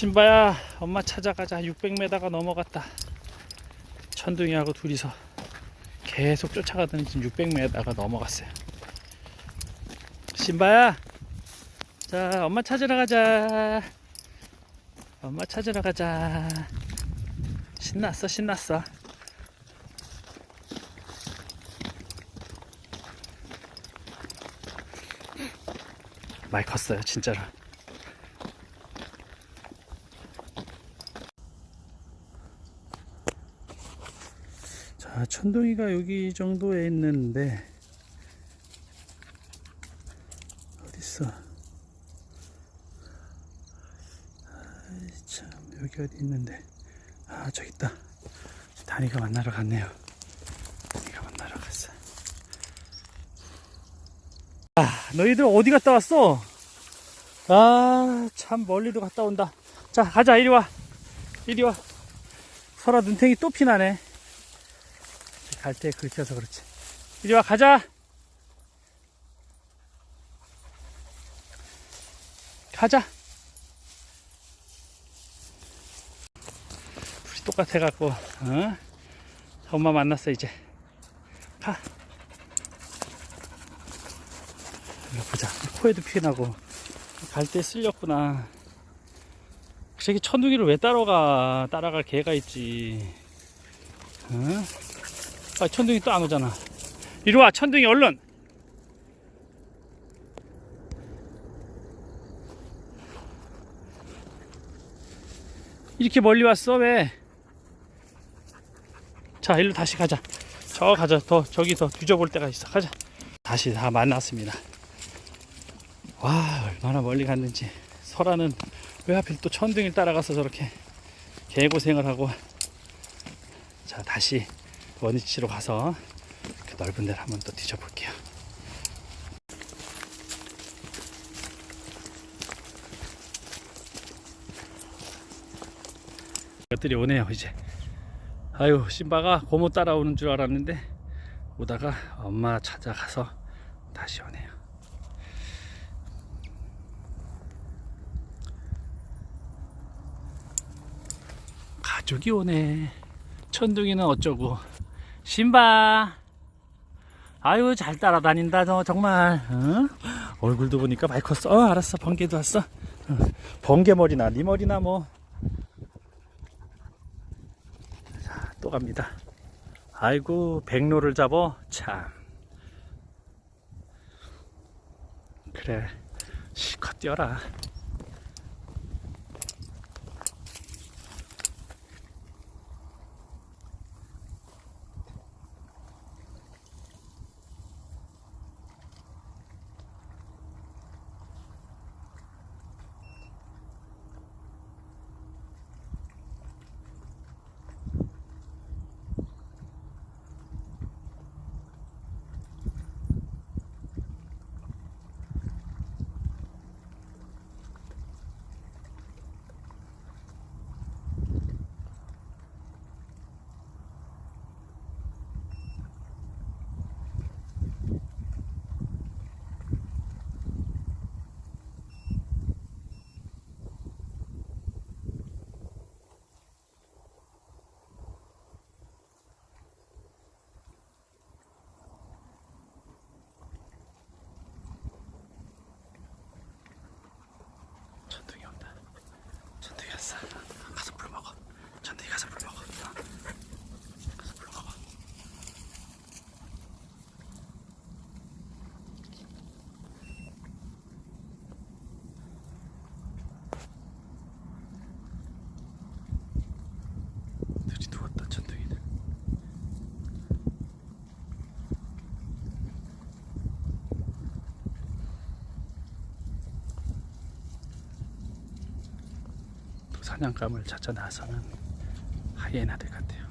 신바야 엄마 찾아가자. 600m가 넘어갔다. 천둥이하고 둘이서 계속 쫓아가더니 지금 600m가 넘어갔어요. 신바야 자 엄마 찾으러 가자. 엄마 찾으러 가자. 신났어 신났어. 많이 컸어요 진짜로 자 천둥이가 여기 정도에 있는데 어딨어? 참 여기 어디 있는데? 아 저기 있다. 다니가 만나러 갔네요. 다니가 만나러 갔어. 아 너희들 어디 갔다 왔어? 아 참 멀리도 갔다 온다. 자 가자. 이리 와. 이리 와. 설아 눈탱이 또 피나네 갈 때 긁혀서 그렇지. 이리 와 가자. 가자. 둘이 똑같아 갖고 어? 엄마 만났어 이제. 가. 이거 보자. 코에도 피 나고. 갈 때 쓸렸구나. 저기 천둥이를 왜 따라가 따라갈 개가 있지. 어? 아, 천둥이 또 안 오잖아. 이리 와, 천둥이 얼른! 이렇게 멀리 왔어, 왜? 자, 일로 다시 가자. 저 가자. 더, 저기 더 뒤져볼 데가 있어. 가자. 다시 다 만났습니다. 와, 얼마나 멀리 갔는지. 설아는 왜 하필 또 천둥이를 따라가서 저렇게 개고생을 하고. 자, 다시 원위치로 가서 그 넓은 데를 한번 또 뒤져볼게요. 것들이 오네요 이제. 아유 신바가 고모 따라오는 줄 알았는데 오다가 엄마 찾아가서 다시 오네요. 가족이 오네. 천둥이는 어쩌고 신바. 아유 잘 따라다닌다 너 정말. 어? 얼굴도 보니까 컸어. 어 알았어. 번개도 왔어. 어, 번개 머리나 네 머리나 뭐. 자 또 갑니다. 아이고 백로를 잡어. 참. 그래. 실컷 뛰어라 천둥이 온다. 천둥이 왔어. 가서 물 먹어. 천둥이 가서 물 먹어. 가서 물 먹어. 둘이 누웠다 천둥이는. 또 사냥감을 찾아 나서는 하이에나들 같아요.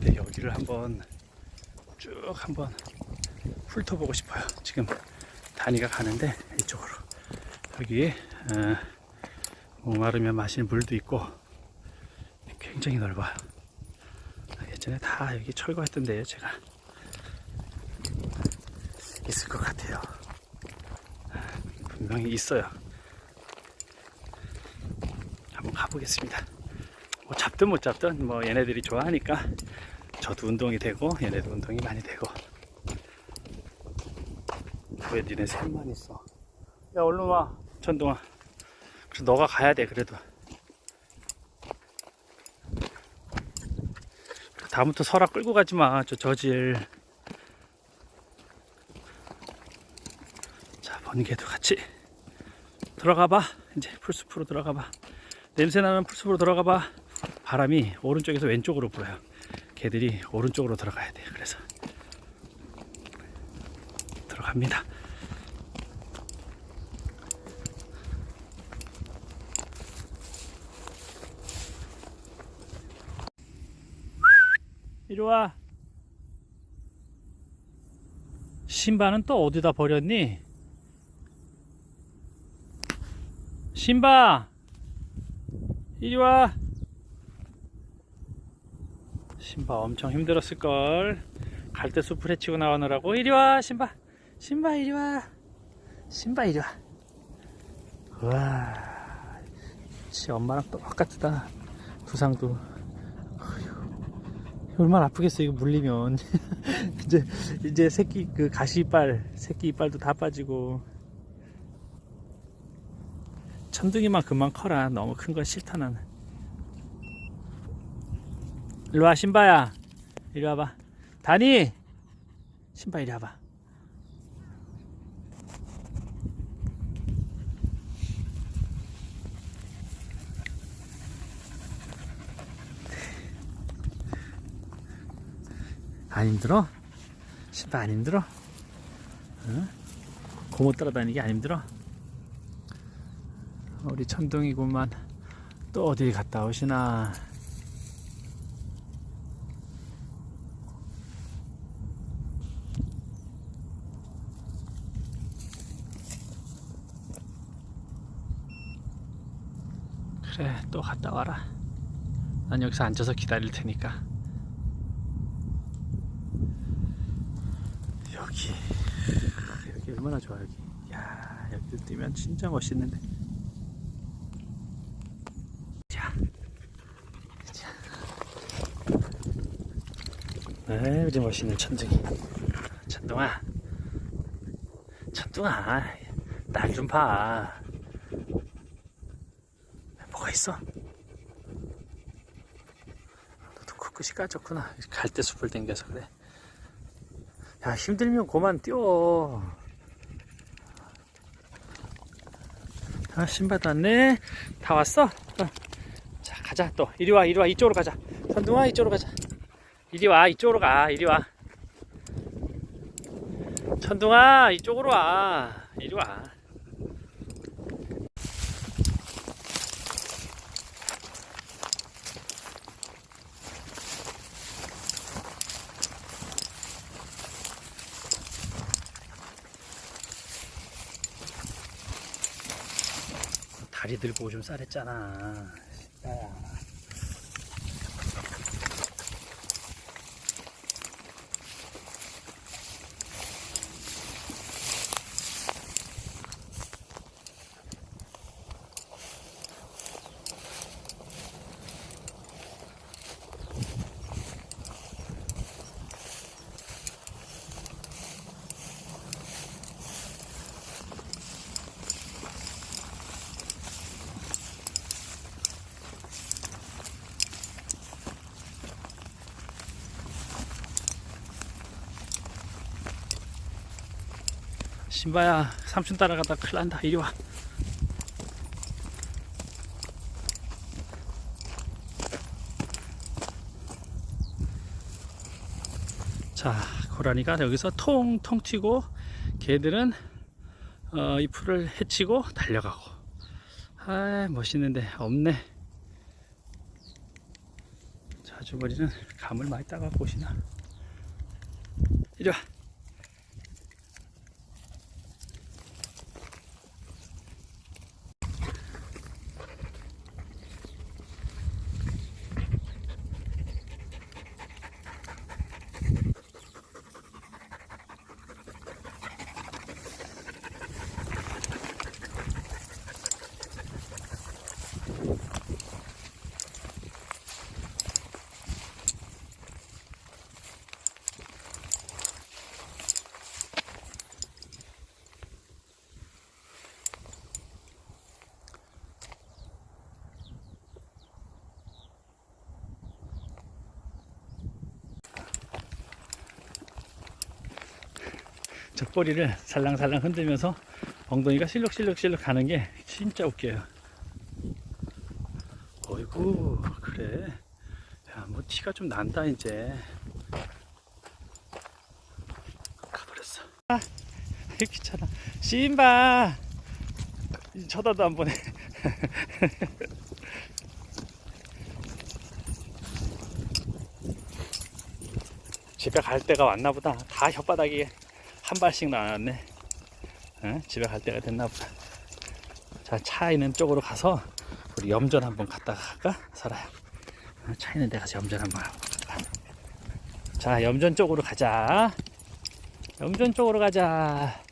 네, 여기를 한번 쭉 한번 훑어보고 싶어요. 지금 단이가 가는데 이쪽으로 여기 어, 목마르면 마실 물도 있고 굉장히 넓어요. 예전에 다 여기 철거했던데요, 제가. 있을 것 같아요. 분명히 있어요. 한번 가보겠습니다. 뭐 잡든 못 잡든 뭐 얘네들이 좋아하니까 저도 운동이 되고 얘네도 운동이 많이 되고 왜 니네 셋만 있어 야 얼른 와 전동아 그래서 너가 가야 돼 그래도 다음부터 설아 끌고 가지 마 저 저질. 자 번개도 같이 들어가 봐. 이제 풀숲으로 들어가 봐. 냄새 나는 풀숲으로 들어가 봐. 바람이 오른쪽에서 왼쪽으로 불어요. 개들이 오른쪽으로 들어가야 돼. 그래서 들어갑니다 이리 와. 신바는 또 어디다 버렸니? 신바 이리 와. 신바 엄청 힘들었을걸. 갈대 숲을 헤치고 나오느라고. 이리 와 신바 신바 이리 와. 신바 이리 와. 우와. 지 엄마랑 똑같다. 두상도 얼마나 아프겠어 이거 물리면. 이제 이제 새끼 그 가시 이빨 새끼 이빨도 다 빠지고. 천둥이만 그만 커라. 너무 큰 건 싫다 나는. 일로 와 신바야. 이리 와봐. 다니! 신바 이리 와봐 안 힘들어? 신바 안 힘들어? 응? 고모 따라다니기 안 힘들어? 우리 천둥이구만 또 어디 갔다 오시나 그래 또 갔다 와라 난 여기서 앉아서 기다릴 테니까 여기 여기 얼마나 좋아 여기 야 여기 뛰면 진짜 멋있는데 자, 자. 에이, 멋있는 천둥이. 천둥아. 천둥아. 날 좀 봐. 뭐가 있어? 너도 코끝이 까졌구나. 갈대 숲을 땡겨서 그래. 야, 힘들면 그만 뛰어. 아, 신발 닿네. 다 왔어? 어. 자, 가자, 또. 이리 와, 이리 와, 이쪽으로 가자. 선둥아, 이쪽으로 가자. 이리 와, 이쪽으로 가, 이리 와. 천둥아, 이쪽으로 와. 이리 와. 다리 들고 오줌 싸랬잖아. 야야. 신바야 삼촌 따라가다 큰일 난다 이리 와 자, 고라니가 여기서 통통 튀고 개들은 어, 이 풀을 헤치고 달려가고. 아, 멋있는데 없네. 자주버리는 감을 많이 따갖고 오시나. 이리 와. 저 꼬리를 살랑살랑 흔들면서 엉덩이가 실룩실룩실룩 가는 게 진짜 웃겨요. 어이구, 그래. 야, 뭐 티가 좀 난다, 이제. 가버렸어. 아, 귀찮아. 심바! 쳐다도 안 보네. 집에 갈 때가 왔나 보다. 다 혓바닥이 한 발씩 나왔네. 응? 집에 갈 때가 됐나 보다. 자, 차 있는 쪽으로 가서 우리 염전 한번 갔다 갈까? 설아야. 어, 차 있는 데 가서 염전 한번 하고? 자, 염전 쪽으로 가자. 염전 쪽으로 가자.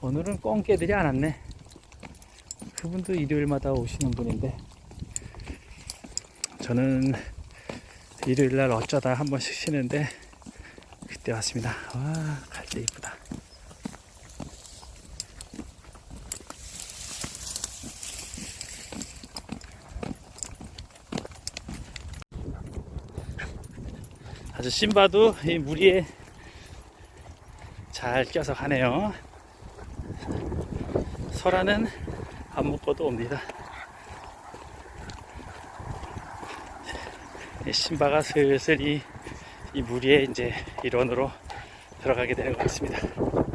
오늘은 꽁깨들이 안 왔네. 그분도 일요일마다 오시는 분인데 저는 일요일 날 어쩌다 한 번씩 쉬는데 그때 왔습니다. 와, 갈대 이쁘다. 아주 신바도 이 무리에 잘 껴서 가네요. 설아는 안 먹고도 옵니다. 이 신바가 슬슬 이, 이 무리에 이제 일원으로 들어가게 되는 것 같습니다.